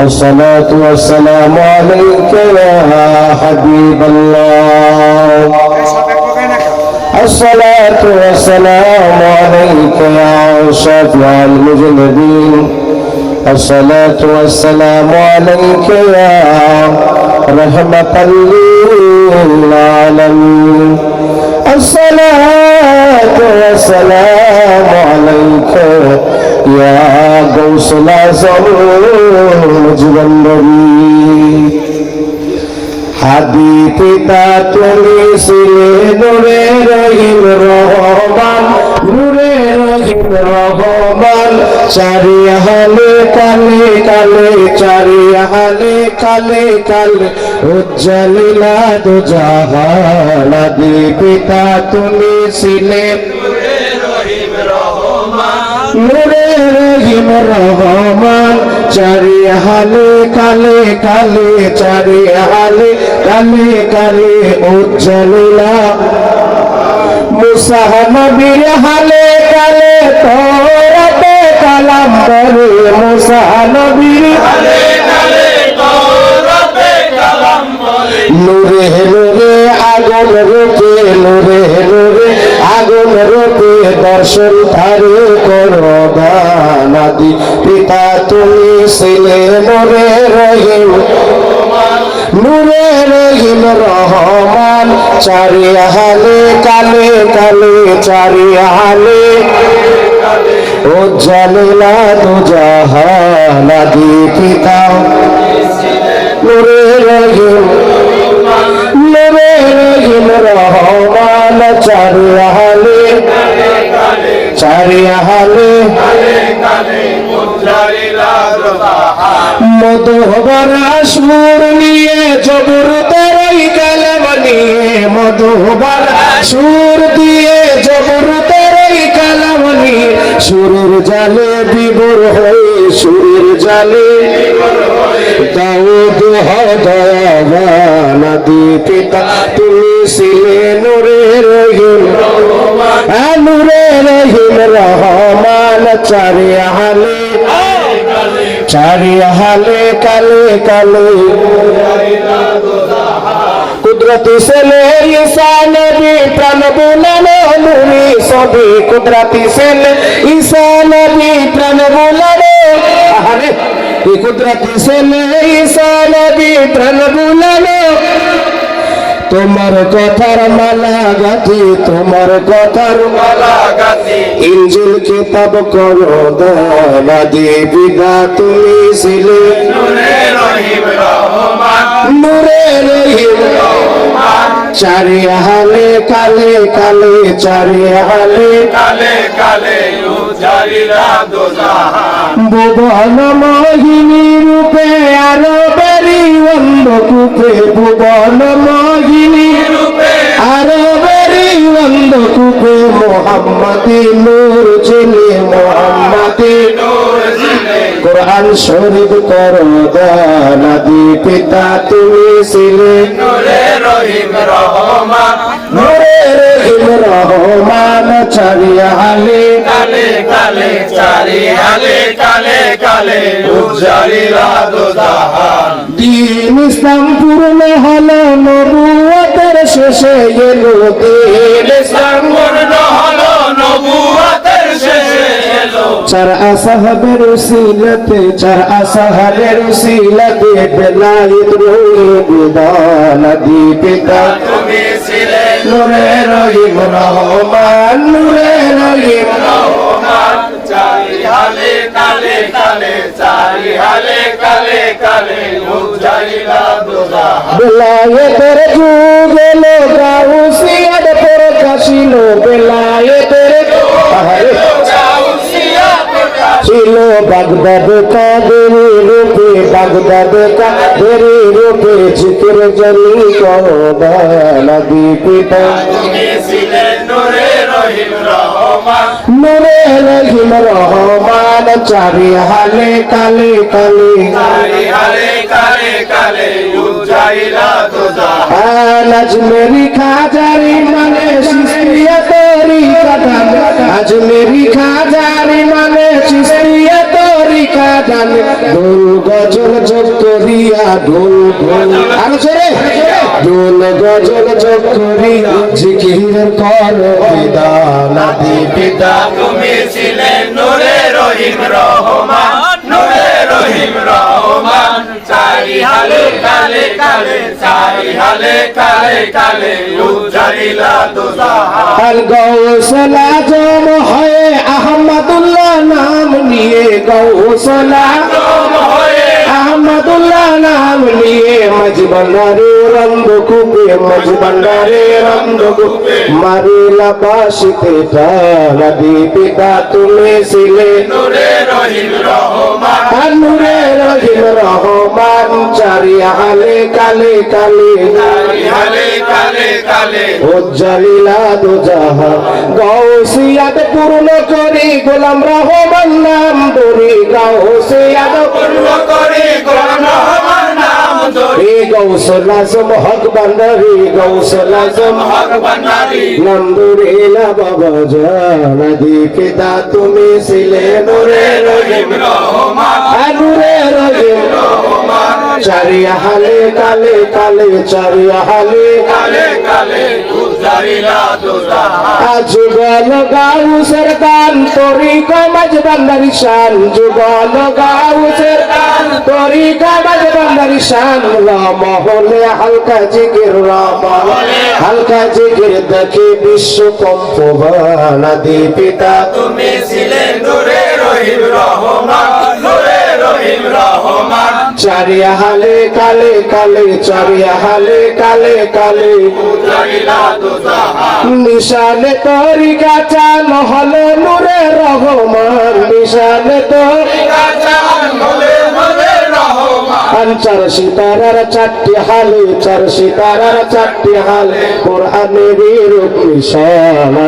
الصلاة والسلام عليك يا حبيب الله. الصلاة والسلام عليك يا شافع المذنبين الصلاة والسلام عليك يا رحمة للعالمين. الصلاة والسلام জীবন হাদি পিতা তুমি ছিলে নুরে রহিম রহমান, নুরে রহিম রহমান। চারি হালে কালে কালে, চারি হালে কালে কালে উজ্জ্বলীলা দু জাহান পিতা তুমি ছিলে নূরে রহিম রহমান চারি হালে কালে কালে চারি হালে কালে কালে উজ্জ্বলিলা মুসাহ নবীর হালে কালে তোরাতে কালাম করে মুসাহ নবীর হালে কালে তোরাতে কালাম করে নূরে নূরে আগুন রূপে নূরে নূরে আগুন রূপে দর্শন তারে করো দানাদি পিতা, তুমি ছিলে নূরে রহিম। নূরে রহিম রহমান। চারি হালে কালে কালে, চারি হালে ও জালিলা দু জাহানাদি পিতা, নূরে রহিম। নূরে রহিম রহমান। চারি হালে চারি হালে। মধুবরা সুর নিয়ে জবর তেরাই কালাম নিয়ে মধুবরা সুর দিয়ে জবর তেরাই কালাম নিয়ে সুরের জালে বিবর হয়ে সুরের জালে। দাউদ হদয়াবানাদি পিতা, তুমি ছিলে নূরে রহিম। নূরে রহিম রহমান চারি হালে চারি হালে কালে কালে কুদরতি সেলে ঈসা নবী প্রাণ বুলানো নুরি সবই কুদরতি সেলে ঈসা নবী প্রাণ বুলানো আরে এই কুদরতি সেলে ঈসা নবী প্রাণ বুলানো তোমার কথার মালা গাথি তোমার কথার মালা ইঞ্জিল কিতাব করো দাদি বিদা তুমি ছিলে। চারি হালে কালে কালে, চারি হালে কালে কালে ভুবন মোহিনী রূপে আরও বেরি নূর ছিলে মোহাম্মদী। কোরআন শরীফ করো দানাদি পিতা, তুমি ছিলে। নূরে রহিম রহমান নূরে রহিম রহমান চারিয়া হালে কালে কালে চারি আলে কালে কালে উজারিরা দোজাহান দিন ইসলাম পূর্ণ হলো নবুয়তের শেষে এলো দিন ইসলাম পূর্ণ চার আসাহাবের উসিলতে চার আসাহাবের উসিলতে বেলায়েত রয়ে বিদান দি পিতা তুমি ছিলে নূরে রহিম রহমান নূরে রহিম রহমান। চারি হালে কালে কালে চারি হালে কালে কালে উজারিরা দোজাহান বেলায়েতের যুগ এলো গাউসিয়াদ প্রকাশিল বেলায়েতের আহারে। ছিল বাগদাদ কাদের রূপে, বাগদাদ কাদের রূপে চিত্র জনি কদানাদি পিতা তুমি রহিম রহমান নূরে রহিম রহমান চারি হালে কালে কালে। কালে কালে উজারিরা দোজাহান আজ মেরি খাজারি মানে শিষ্টিয়া তরি আজ আজমেরি খাজারি মানে চিস্তিয়া তরিকা জানে ঢোল গজল যোগ করিয়া ঢোল ঢোল আরও ছেড়ে ঢোল গজল যোগ করি জিকির কর বিদা বিদানাদি পিতা, তুমি ছিলে নূরে রহিম রহমান। নূরে রহিম রহমান। হালে কালে কালে চারি হালে কালে কালে উজ্জারিলা দুজাহা আল গৌসলা জম হয় আহমদুল্লাহ নাম নিয়ে গৌসলা। আহমদুল্লাহ নাম নিয়ে মাঝ ভান্ডারে রঙ্গ কুপে মাঝ ভান্ডারে মারিলা বাসিতে পিতা তুমি ছিলে। নূরে রহিম রহমান। আনুরে রহিম রহমান চারি হালে কালে কালে। হালে কালে কালে। উজ্জ্বলিলা দুজাহা গৌসিয়াদ পূর্ণ করি গোলাম রহমান নাম ধরি। গৌসিয়াদ পূর্ণ করি গোলাম রে গৌসল আজম হক বান্দারি গৌসল আজম। হক বান্দারি। নাম ধরিলা বাবা জানাদি পিতা তুমি ছিলে নুরে রহিম। রহমান আনুরে রহিম। চারিয়া হালে কালে কালে চারিয়া হালে কালে কালে যুগল গাউসের দান তরি কমাজ বান্দারি শান। যুগল গাউসের দান তরি কমাজ শান রাম হলে হালকা জিগির হালকা জিগির দেখে বিশ্ব পিতা তুমি ছিলে নূরে রহিম রহমান নূরে রহিম রহমান। চারিয়া হালে কালে কালে চারিয়া হালে কালে কালে। নিশানে তরি গাছা নহলে নূরে রহমান। নিশানে তরি চার সিতারার চারটি হালে চার সিতারার চারটি হালে কোরআনের রূপ নিশানা